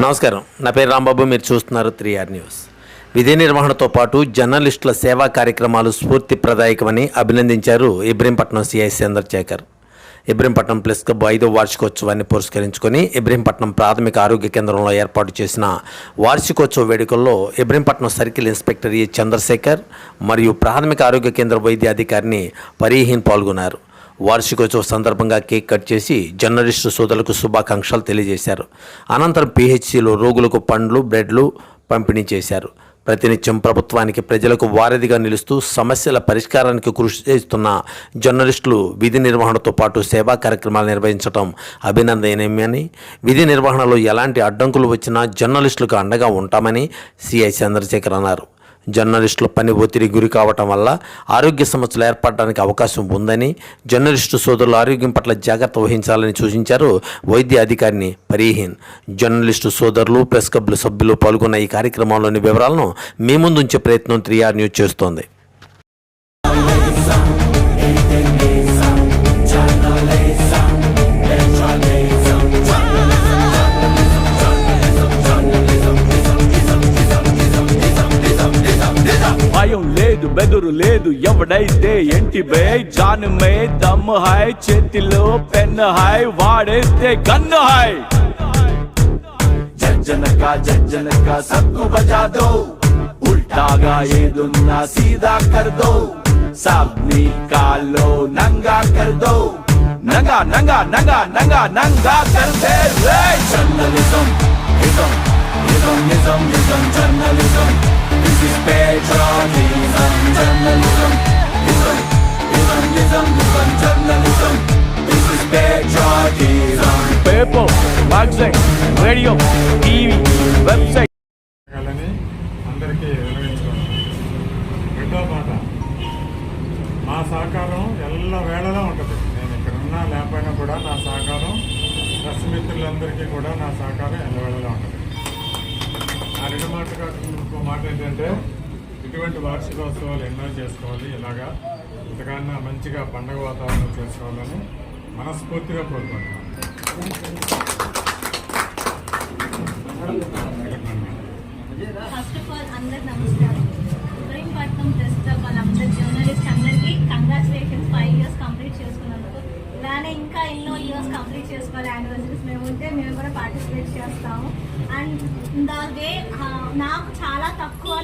నమస్కారం. నా పేరు రాంబాబు మీరు చూస్తున్నారు త్రీ ఆర్ న్యూస్. విధి నిర్వహణతో పాటు జర్నలిస్టుల సేవా కార్యక్రమాలు స్ఫూర్తిప్రదాయకమని అభినందించారు Ibrahimpatnam CI Chandrashekar. Ibrahimpatnam press club ఐదో వార్షికోత్సవాన్ని పురస్కరించుకొని ఇబ్రహీంపట్నం ప్రాథమిక ఆరోగ్య కేంద్రంలో ఏర్పాటు చేసిన వార్షికోత్సవ వేడుకల్లో Ibrahimpatnam circle inspector A Chandrashekar మరియు ప్రాథమిక ఆరోగ్య కేంద్ర వైద్య అధికారిని పరీహీన్ పాల్గొన్నారు. వార్షికోత్సవ సందర్భంగా కేక్ కట్ చేసి జర్నలిస్టు సోదరులకు శుభాకాంక్షలు తెలియజేశారు. అనంతరం పీహెచ్సిలో రోగులకు పండ్లు బ్రెడ్లు పంపిణీ చేశారు. ప్రతినిత్యం ప్రభుత్వానికి ప్రజలకు వారధిగా నిలుస్తూ సమస్యల పరిష్కారానికి కృషి చేస్తున్న జర్నలిస్టులు విధి నిర్వహణతో పాటు సేవా కార్యక్రమాలు నిర్వహించడం అభినందనీయమని విధి నిర్వహణలో ఎలాంటి అడ్డంకులు వచ్చినా జర్నలిస్టులకు అండగా ఉంటామని సిఐ చంద్రశేఖర్ అన్నారు. జర్నలిస్టుల పని ఒత్తిడి గురి కావటం వల్ల ఆరోగ్య సమస్యలు ఏర్పడడానికి అవకాశం ఉందని జర్నలిస్టు సోదరులు ఆరోగ్యం పట్ల జాగ్రత్త వహించాలని సూచించారు వైద్య అధికారిని పరీహీన్. జర్నలిస్టు సోదరులు ప్రెస్ క్లబ్ల సభ్యులు పాల్గొన్న ఈ కార్యక్రమంలోని వివరాలను మీ ముందుంచే ప్రయత్నం త్రీ న్యూస్ చేస్తోంది. లేదు బెదురు లేదు ఎవడైతే ఎంటి బే? జాన్ మే దమ్ హై చేతిలో పెన్ హై వాడేస్తే గన్ను హై. జజ్జనక జజ్జనక సక్కు బజా దో ఉల్టాగా ఏదున్నా సీదా కర్ దో సబ్ని కాలో నంగా కర్ దో నంగా నంగా నంగా నంగా నంగా కర్ they journalism ism ism ism ism journalism. Journalism, ism, ism, ism, ism, journalism. This is patriotism. Paper, magazine, radio, TV, website. అందరికీ వివరించుకోండి రెండో మాట మా సహకారం ఎల్ల వేళలా ఉంటుంది నేను ఇక్కడ ఉన్నా లేకపోయినా కూడా నా సహకారం ప్రెస్ మిత్రులందరికీ కూడా నా సహకారం ఎల్లవేళలా ఉంటుంది ఆ రెండు మాట కాకుండా ఇంకో మాట ఏంటంటే ఇటువంటి వార్షికోత్సవాలు ఎన్నో చేసుకోవాలి. ఇలాగా ఇంతకన్నా మంచిగా పండగ వాతావరణం చేసుకోవాలని మనస్ఫూర్తిగా కోరుకుంటున్నాను ఫస్ట్ ఆఫ్ ఆల్ అందరికి నమస్కారం. ఇబ్రహీంపట్నం ప్రెస్ క్లబ్ వాళ్ళందరి జర్నలిస్ట్ అందరికీ కంగ్రాచులేషన్స్ ఫైవ్ ఇయర్స్ కంప్లీట్ చేసుకున్నందుకు. ఇలానే ఇంకా ఎన్నో ఇయర్స్ కంప్లీట్ చేసుకోవాలి. యానివర్సరీస్ మేము ఉంటే మేము కూడా పార్టిసిపేట్ చేస్తాము. అండ్ ద వే నాకు చాలా తక్కువ